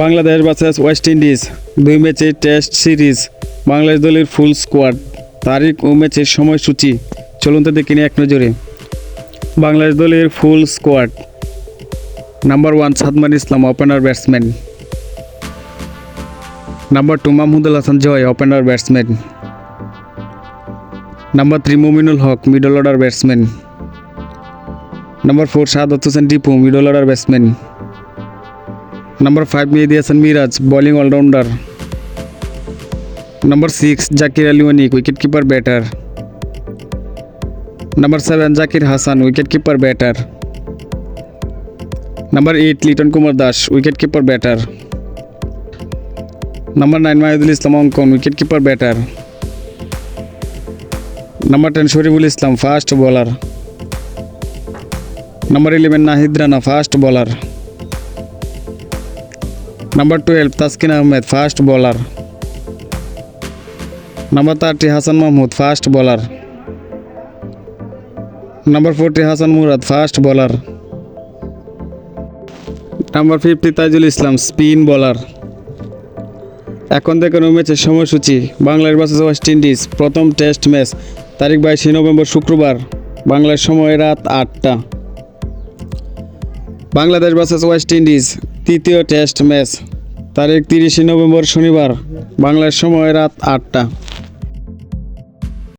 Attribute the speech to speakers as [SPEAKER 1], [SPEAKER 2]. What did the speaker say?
[SPEAKER 1] Bangladesh versus West Indies দুই ম্যাচের test series, Bangladesh দলের ফুল স্কোয়াড। তারিখ ও ম্যাচের সময়সূচি, চলুন তো দেখে এক নজরে। বাংলাদেশ দলের full squad. Number one Sadman Islam, opener batsman. Number two Mahmudul Hasan Joy, opener batsman. Number three Mominul Haque, middle order batsman. Number four Shahadat Hossain Tipu middle order batsman. Number five Mehidy Hasan bowling all-rounder number six Zakir अलीवनी wicket keeper batter number seven Zakir Hasan wicket keeper batter number eight Litton Kumar Das wicket keeper batter number nine Mahidul Islam Ankon wicket keeper batter number ten Shoriful Islam fast bowler number eleven Nahid Rana fast bowler number twelve Taskin Ahmed fast bowler number thirty Hasan Mahmud fast bowler number forty Hasan Murad fast bowler number fifty Taijul Islam spin bowler এখন দেখুন ম্যাচের সময়সূচি, Bangladesh versus West Indies প্রথম test match তারিখ বাইশে November শুক্রবার বাংলার সময় রাত আটটা। বাংলাদেশ ভার্সেস ওয়েস্ট ইন্ডিজ তৃতীয় টেস্ট ম্যাচ তারিখ তিরিশে নভেম্বর শনিবার বাংলার সময় রাত আটটা।